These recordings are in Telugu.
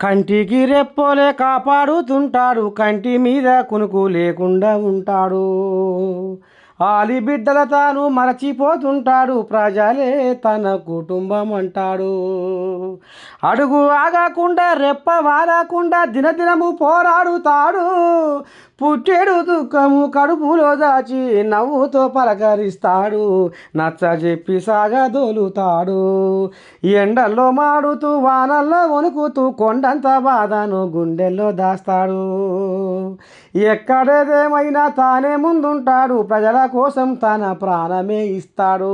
కంటికి రెప్పోలే కాపాడుతుంటాడు కంటి మీద కునుకు లేకుండా ఉంటాడు. ఆలిబిడ్డల తాను మరచిపోతుంటాడు. ప్రజలే తన కుటుంబం అంటాడు అడుగు ఆగకుండా రెప్ప వాడకుండా దినదినము పోరాడుతాడు. పుట్టెడు దుఃఖము కడుపులో దాచి నవ్వుతో పలకరిస్తాడు. నచ్చ చెప్పి సాగదోలుతాడు. ఎండల్లో మాడుతూ వానల్లో వణుకుతూ కొండంత బాధను గుండెల్లో దాస్తాడు. ఎక్కడేదేమైనా తానే ముందుంటాడు ప్రజల కోసం తన ప్రాణమే ఇస్తాడు.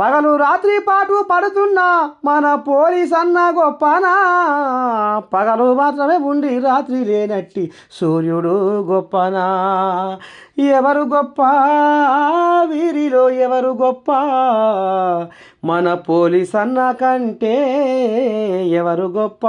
పగలు రాత్రి పాటు పడుతున్నా మన పోలీస్ అన్న గొప్పనా? పగలు మాత్రమే ఉండి రాత్రి లేనట్టి సూర్యుడు గొప్పనా? ఎవరు గొప్ప? వీరిలో ఎవరు గొప్ప? మన పోలీస్ అన్న కంటే ఎవరు గొప్ప?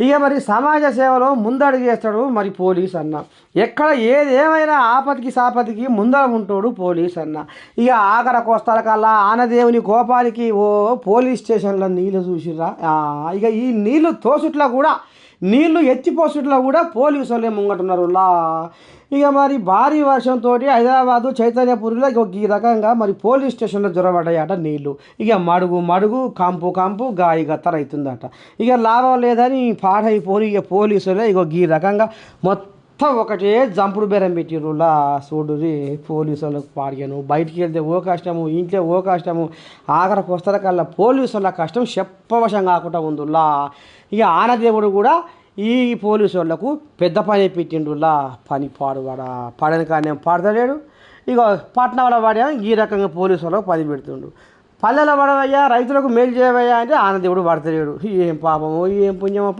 ఇక మరి సమాజ సేవలో ముందడుగు చేస్తాడు మరి పోలీస్ అన్న. ఎక్కడ ఏది ఏమైనా ఆపతికి సాపతికి ముందర ఉంటాడు పోలీస్ అన్న. ఇక ఆఖర కోస్తాల కల్లా ఆనదేవుని కోపానికి ఓ పోలీస్ స్టేషన్లో నీళ్ళు చూసిర్రా? ఇక ఈ నీళ్ళు తోసుట్లో కూడా నీళ్ళు ఎత్తిపోసుట్లో కూడా పోలీసు వాళ్ళే ముంగటున్నారు. లా ఇక మరి భారీ వర్షంతో హైదరాబాదు చైతన్యపూరిలో ఈ రకంగా మరి పోలీస్ స్టేషన్లో జ్వరబడ్డాయట నీళ్ళు. ఇక మడుగు మడుగు కంపు కంపు గాయి గత్తర అవుతుందట ఇక లాభం లేదని పాడైపోని ఇక పోలీసులే ఇక ఈ రకంగా మొత్తం ఒకటే జంపుడు బేరం పెట్టిరులా చూడురి పోలీసు వాళ్ళకి పాడిగాను. బయటికి వెళ్తే ఓ కష్టము ఇంట్లో ఓ కష్టము ఆఖరికి వస్తారు కల్లా పోలీసు వాళ్ళ కష్టం చెప్పవశం కాకుండా ఉందిలా ఇక ఆనదేవుడు కూడా ఈ పోలీసు వాళ్ళకు పెద్ద పని పెట్టిండులా పని పాడువాడా పాడని కానీ పాడతలేడు. ఇక పట్నాల వాడే ఈ రకంగా పోలీసు వాళ్ళకు పని పెడుతుండు. పల్లెల పడవయ్యా రైతులకు మేలు చేయవయ్యా అంటే ఆనందేవుడు పడతలేడు ఏం పాపమో ఏం పుణ్యమో